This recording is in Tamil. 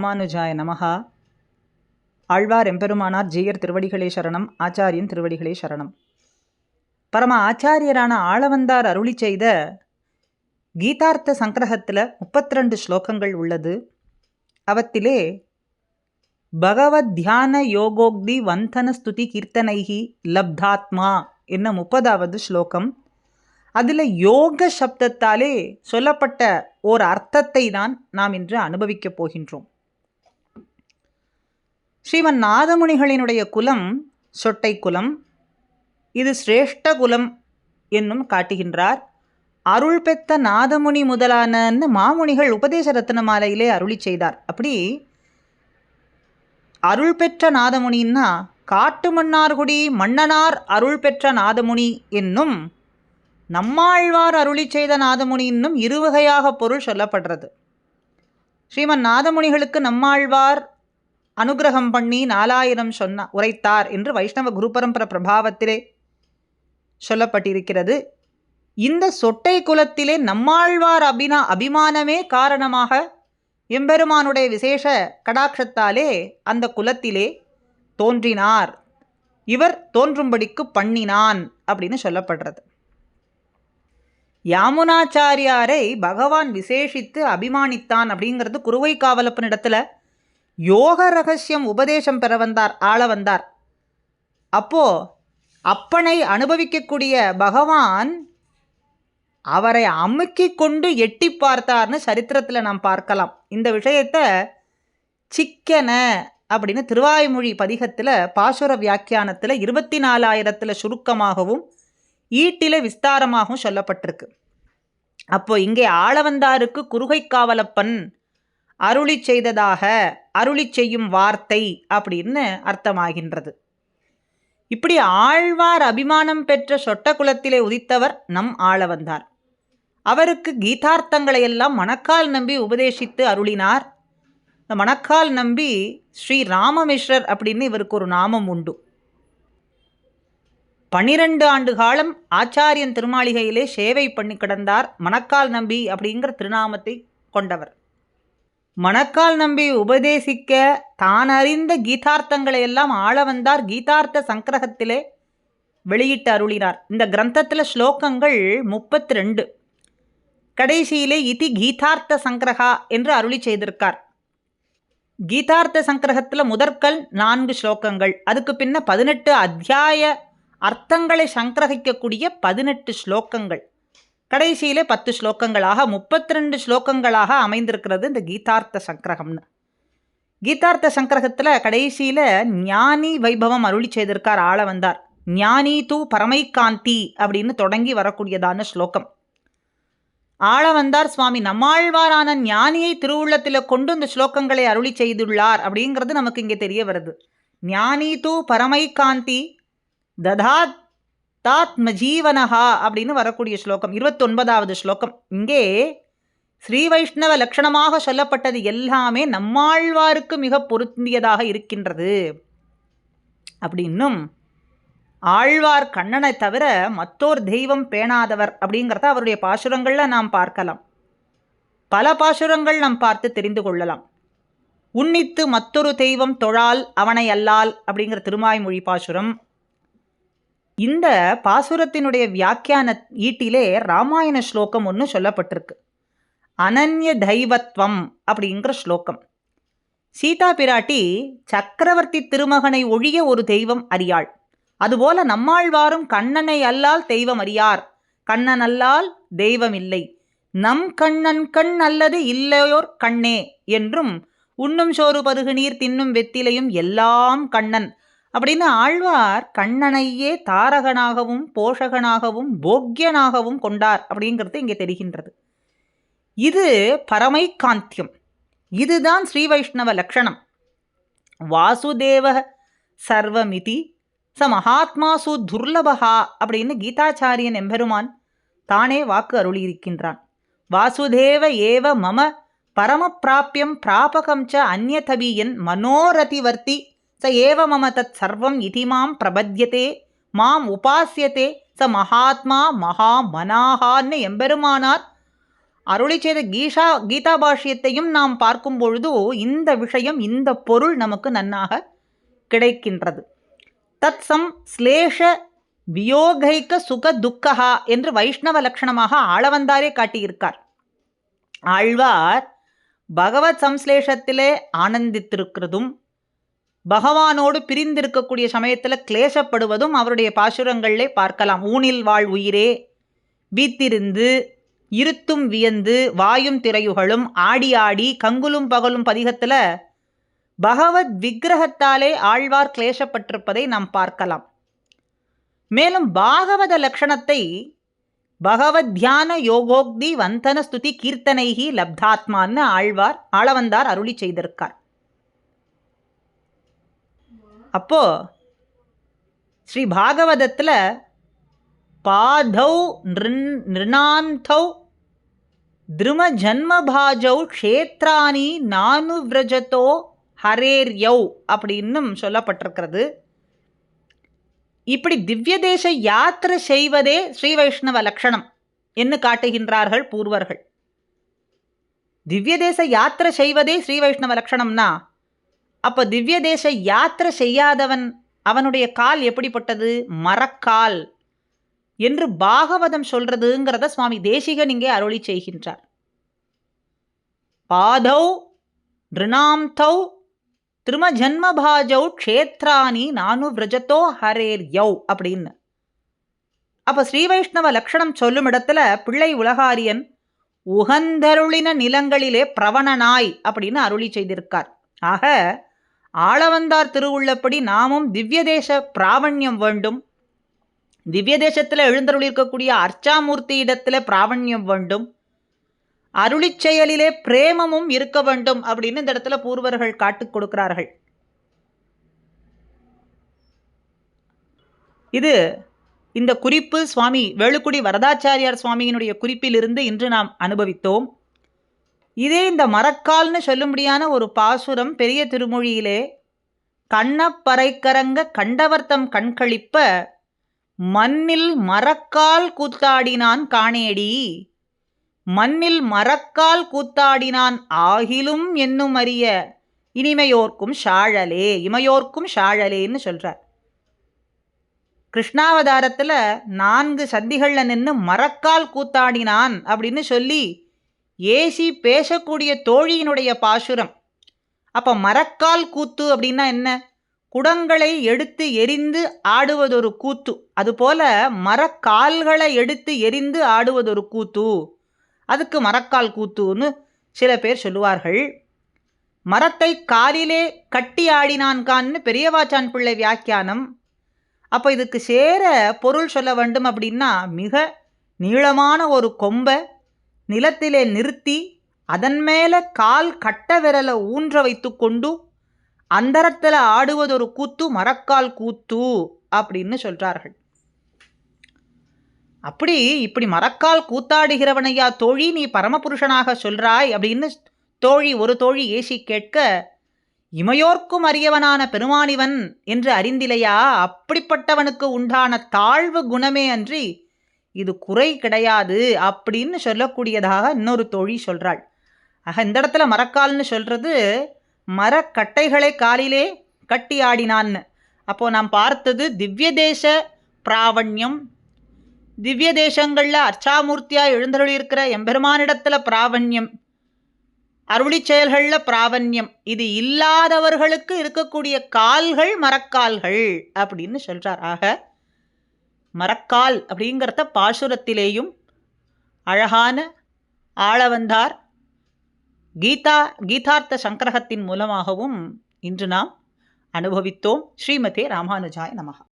ராமானுஜாய நமகா ஆழ்வார் எம்பெருமானார் ஜீயர் திருவடிகளே சரணம் ஆச்சாரியன் திருவடிகளே சரணம். பரம ஆச்சாரியரான ஆளவந்தார் அருளி செய்த கீதார்த்த சங்கிரகத்தில் முப்பத்திரெண்டு ஸ்லோகங்கள் உள்ளது. அவத்திலே பகவத் தியான யோகோக்தி வந்தன ஸ்துதி கீர்த்தனைகி லப்தாத்மா என்ன முப்பதாவது ஸ்லோகம். அதில் யோக சப்தத்தாலே சொல்லப்பட்ட ஓர் அர்த்தத்தை தான் நாம் இன்று அனுபவிக்கப் போகின்றோம். ஸ்ரீமன் நாதமுனிகளினுடைய குலம் சொட்டை குலம் இது சிரேஷ்ட குலம் என்னும் காட்டுகின்றார். அருள் பெத்த நாதமுனி முதலானன்னு மாமுனிகள் உபதேச ரத்ன மாலையிலே அருளி செய்தார். அப்படி அருள் பெற்ற நாதமுனின்னா காட்டு மன்னார்குடி மன்னனார் அருள் பெற்ற நாதமுனி என்னும் நம்மாழ்வார் அருளி செய்த நாதமுனி இன்னும் இருவகையாக பொருள் சொல்லப்படுறது. ஸ்ரீமன் நாதமுனிகளுக்கு நம்மாழ்வார் அனுகிரகம் பண்ணி நாலாயிரம் சொன்ன உரைத்தார் என்று வைஷ்ணவ குரு பரம்பர பிரபாவத்திலே சொல்லப்பட்டிருக்கிறது. இந்த சொட்டை குலத்திலே நம்மாழ்வார் அபினா அபிமானமே காரணமாக எம்பெருமானுடைய விசேஷ கடாட்சத்தாலே அந்த குலத்திலே தோன்றினார். இவர் தோன்றும்படிக்கு பண்ணினான் அப்படின்னு சொல்லப்படுறது. யாமுனாச்சாரியாரை பகவான் விசேஷித்து அபிமானித்தான் அப்படிங்கிறது குருவை காவலப்பனிடத்துல யோக ரகசியம் உபதேசம் பெற வந்தார் ஆள வந்தார். அப்போ அப்பனை அனுபவிக்கக்கூடிய பகவான் அவரை அமுக்கி கொண்டு எட்டி பார்த்தார்னு சரித்திரத்தில் நாம் பார்க்கலாம். இந்த விஷயத்தை சிக்கன அப்படின்னு திருவாய்மொழி பதிகத்தில் பாசுர வியாக்கியானத்தில் இருபத்தி நாலாயிரத்தில் சுருக்கமாகவும் ஈட்டில விஸ்தாரமாகவும் சொல்லப்பட்டிருக்கு. அப்போ இங்கே ஆளவந்தாருக்கு குறுகை காவலப்பன் அருளி செய்ததாக அருளி செய்யும் வார்த்தை அப்படின்னு அர்த்தமாகின்றது. இப்படி ஆழ்வார் அபிமானம் பெற்ற சொட்ட குலத்திலே உதித்தவர் நம் ஆள வந்தார் அவருக்கு கீதார்த்தங்களை எல்லாம் மணக்கால் நம்பி உபதேசித்து அருளினார். இந்த மணக்கால் நம்பி ஸ்ரீ ராமமிஸ்ரர் அப்படின்னு இவருக்கு ஒரு நாமம் உண்டு. பன்னிரண்டு ஆண்டு காலம் ஆச்சாரியன் திருமாளிகையிலே சேவை பண்ணி கிடந்தார் மணக்கால் நம்பி அப்படிங்கிற திருநாமத்தை கொண்டவர். மணக்கால் நம்பி உபதேசிக்க தான் அறிந்த கீதார்த்தங்களை எல்லாம் ஆள வந்தார் கீதார்த்த சங்கிரகத்திலே வெளியிட்டு அருளினார். இந்த கிரந்தத்தில் ஸ்லோகங்கள் முப்பத்தி ரெண்டு கடைசியிலே இதி கீதார்த்த சங்கிரகா என்று அருளி செய்திருக்கார். கீதார்த்த சங்கிரகத்தில் முதற்கல் நான்கு ஸ்லோகங்கள். அதுக்கு பின்ன பதினெட்டு அத்தியாய அர்த்தங்களை சங்கிரகிக்கக்கூடிய பதினெட்டு ஸ்லோகங்கள். கடைசியிலே பத்து ஸ்லோகங்களாக முப்பத்தி ரெண்டு ஸ்லோகங்களாக அமைந்திருக்கிறது இந்த கீதார்த்த சங்கிரகம்னு. கீதார்த்த சங்கிரகத்தில் கடைசியில் ஞானி வைபவம் அருளி செய்திருக்கார் ஆள வந்தார் ஞானி தூ பரமைக்காந்தி அப்படின்னு தொடங்கி வரக்கூடியதான ஸ்லோகம். ஆள வந்தார் சுவாமி நம்மாழ்வாரான ஞானியை திருவுள்ளத்தில் கொண்டு இந்த ஸ்லோகங்களை அருளி செய்துள்ளார் அப்படிங்கிறது நமக்கு இங்கே தெரிய வருது. ஞானி தூ பரமைக்காந்தி ததாத் தாத்மஜீவனஹா அப்படின்னு வரக்கூடிய ஸ்லோகம் இருபத்தொன்பதாவது ஸ்லோகம். இங்கே ஸ்ரீ வைஷ்ணவ லட்சணமாக சொல்லப்பட்டது எல்லாமே நம்மாழ்வாருக்கு மிக பொருந்தியதாக இருக்கின்றது. அப்படின்னும் ஆழ்வார் கண்ணனை தவிர மற்றோர் தெய்வம் பேணாதவர் அப்படிங்கிறத அவருடைய பாசுரங்களில் நாம் பார்க்கலாம். பல பாசுரங்கள் நாம் பார்த்து தெரிந்து கொள்ளலாம். உன்னித்து மற்றொரு தெய்வம் தொழால் அவனை அல்லால் அப்படிங்கிற திருமாய்மொழி பாசுரம். இந்த பாசுரத்தினுடைய வியாக்கியான ஈட்டிலே ராமாயண ஸ்லோகம் ஒன்று சொல்லப்பட்டிருக்கு. அனன்ய தெய்வத்வம் அப்படிங்கிற ஸ்லோகம். சீதா பிராட்டி சக்கரவர்த்தி திருமகனை ஒழிய ஒரு தெய்வம் அறியாள். அதுபோல நம்மாழ்வாரும் கண்ணனை அல்லால் தெய்வம் அறியார். கண்ணன் அல்லால் தெய்வம் இல்லை. நம் கண்ணன் கண் அல்லது இல்லையோர் கண்ணே என்றும் உண்ணும் சோறு பருகு நீர் தின்னும் வெத்திலையும் எல்லாம் கண்ணன். அப்படின்னு ஆழ்வார் கண்ணனையே தாரகனாகவும் போஷகனாகவும் போக்கியனாகவும் கொண்டார் அப்படிங்கிறது இங்கே தெரிகின்றது. இது பரமை காந்தியம் இதுதான் ஸ்ரீ வைஷ்ணவ லக்ஷணம். வாசுதேவ சர்வமிதி ச மகாத்மாசு துர்லபகா அப்படின்னு கீதாச்சாரியன் எம்பெருமான் தானே வாக்கு அருளியிருக்கின்றான். வாசுதேவ ஏவ மம பரமப்பிராப்பியம் பிராபகம் ச அந்நதபீயன் மனோரதிவர்த்தி ச ஏவ மம தத் சர்வம் இதி மாம் பிரபத்தியதே மாம் உபாசியதே ச மகாத்மா மகா மனாகான்னு எம்பெருமானார். அருளி செய்த கீஷா கீதா பாஷ்யத்தையும் நாம் பார்க்கும் பொழுது இந்த விஷயம் இந்த பொருள் நமக்கு நன்னாக கிடைக்கின்றது. தத் சம் ஸ்லேஷ வியோகைக்க சுக துக்கஹா என்று வைஷ்ணவ லட்சணமாக ஆளவந்தாரே காட்டியிருக்கார். ஆழ்வார் பகவத் சம்ஸ்லேஷத்திலே ஆனந்தித்திருக்கிறதும் பகவானோடு பிரிந்திருக்கக்கூடிய சமயத்தில் கிளேசப்படுவதும் அவருடைய பாசுரங்களிலே பார்க்கலாம். ஊனில் வாழ் உயிரே வீத்திருந்து இருத்தும் வியந்து வாயும் திரையுகளும் ஆடி ஆடி கங்குலும் பகலும் பதிகத்தில் பகவத் விக்கிரகத்தாலே ஆழ்வார் கிளேசப்பட்டிருப்பதை நாம் பார்க்கலாம். மேலும் பாகவத லட்சணத்தை பகவத் தியான யோகோக்தி வந்தன ஸ்துதி கீர்த்தனைகி லப்தாத்மான்னு ஆழ்வார் ஆளவந்தார் அருளி செய்திருக்கார். அப்போ ஸ்ரீ பாகவதத்தில் பாதௌ நிருணாந்தௌ திரும ஜன்மபாஜௌ க்ஷேத்ராணி நானு விரஜத்தோ ஹரேர்யௌ அப்படின்னும் சொல்லப்பட்டிருக்கிறது. இப்படி திவ்ய தேச யாத்திரை செய்வதே ஸ்ரீ வைஷ்ணவ லக்ஷணம் என்று காட்டுகின்றார்கள் பூர்வர்கள். திவ்ய தேச யாத்திரை செய்வதே ஸ்ரீ வைஷ்ணவ லக்ஷணம்னா அப்போ திவ்ய தேச யாத்திரை செய்யாதவன் அவனுடைய கால் எப்படிப்பட்டது? மரக்கால். என்று பாகவதம் சொல்றதுங்கிறத சுவாமி தேசிகன் இங்கே அருளி செய்கின்றார். பாதௌ ரிணாம்தௌ திரும ஜன்மபாஜௌ க்ஷேத்ராணி நானு விரஜத்தோ ஹரேர் யௌ அப்படின்னு. அப்போ ஸ்ரீ வைஷ்ணவ லக்ஷணம் சொல்லும் இடத்துல பிள்ளை உலகாரியன் உகந்தருளின நிலங்களிலே பிரவணனாய் அப்படின்னு அருளி செய்திருக்கார். ஆக ஆளவந்தார் திருவுள்ளப்படி நாமும் திவ்ய தேச பிராவண்யம் வேண்டும். திவ்ய தேசத்தில் எழுந்தருளிருக்கக்கூடிய அர்ச்சாமூர்த்தி இடத்துல பிராவண்யம் வேண்டும். அருளிச் செயலிலே பிரேமமும் இருக்க வேண்டும் அப்படின்னு இந்த இடத்துல பூர்வர்கள் காட்டுக் கொடுக்கிறார்கள். இது இந்த குறிப்பு சுவாமி வேலுக்குடி வரதாச்சாரியார் சுவாமியினுடைய குறிப்பிலிருந்து இன்று நாம் அனுபவித்தோம். இதே இந்த மரக்கால்னு சொல்லும்படியான ஒரு பாசுரம் பெரிய திருமொழியிலே கண்ணப்பறைக்கரங்க கண்டவர்த்தம் கண்களிப்ப மண்ணில் மரக்கால் கூத்தாடினான் காணேடி. மண்ணில் மரக்கால் கூத்தாடினான் ஆகிலும் என்னும் அறிய இனிமையோர்க்கும் ஷாழலே இமையோர்க்கும் ஷாழலேன்னு சொல்கிறார் கிருஷ்ணாவதாரத்தில் நான்கு சந்திகளில் நின்று மரக்கால் கூத்தாடினான் அப்படின்னு சொல்லி ஏசி பேசக்கூடிய தோழியினுடைய பாசுரம். அப்போ மரக்கால் கூத்து அப்படின்னா என்ன? குடங்களை எடுத்து எரிந்து ஆடுவதொரு கூத்து. அதுபோல மரக்கால்களை எடுத்து எரிந்து ஆடுவதொரு கூத்து. அதுக்கு மரக்கால் கூத்துன்னு சில பேர் சொல்லுவார்கள். மரத்தை காலிலே கட்டி ஆடினான்கான்னு பெரியவாச்சான் பிள்ளை வியாக்கியானம். அப்போ இதுக்கு சேர பொருள் சொல்ல வேண்டும் அப்படின்னா மிக நீளமான ஒரு கொம்பை நிலத்திலே நிறுத்தி அதன் மேலே கால் கட்ட விரலை ஊன்ற வைத்து கொண்டு அந்தரத்தில் ஆடுவதொரு கூத்து மரக்கால் கூத்து அப்படின்னு சொல்கிறார்கள் அப்படி இப்படி மரக்கால் கூத்தாடுகிறவனையா தோழி நீ பரமபுருஷனாக சொல்றாய் அப்படின்னு தோழி ஒரு தோழி ஏசி கேட்க இமையோர்க்கும் அறியவனான பெருமானிவன் என்று அறிந்திலையா? அப்படிப்பட்டவனுக்கு உண்டான தாழ்வு குணமே அன்றி இது குறை கிடையாது அப்படின்னு சொல்லக்கூடியதாக இன்னொரு தோழி சொல்கிறாள் ஆக இந்த இடத்துல மரக்கால்னு சொல்கிறது மரக்கட்டைகளை காலிலே கட்டி ஆடினான்னு. அப்போது நாம் பார்த்தது திவ்ய தேச பிராவண்யம். திவ்ய தேசங்களில் அர்ச்சாமூர்த்தியாக எழுந்தருளியிருக்கிற எம்பெருமானிடத்தில் பிராவண்யம். அருளி செயல்களில் பிராவண்யம். இது இல்லாதவர்களுக்கு இருக்கக்கூடிய கால்கள் மரக்கால்கள் அப்படின்னு சொல்கிறார் ஆக மரக்கால் அப்படிங்கிறத பாசுரத்திலேயும் அழகான ஆளவந்தார் கீதா கீதார்த்த சங்கிரகத்தின் மூலமாகவும் இன்று நாம் அனுபவித்தோம். ஸ்ரீமதே ராமானுஜாய நமகா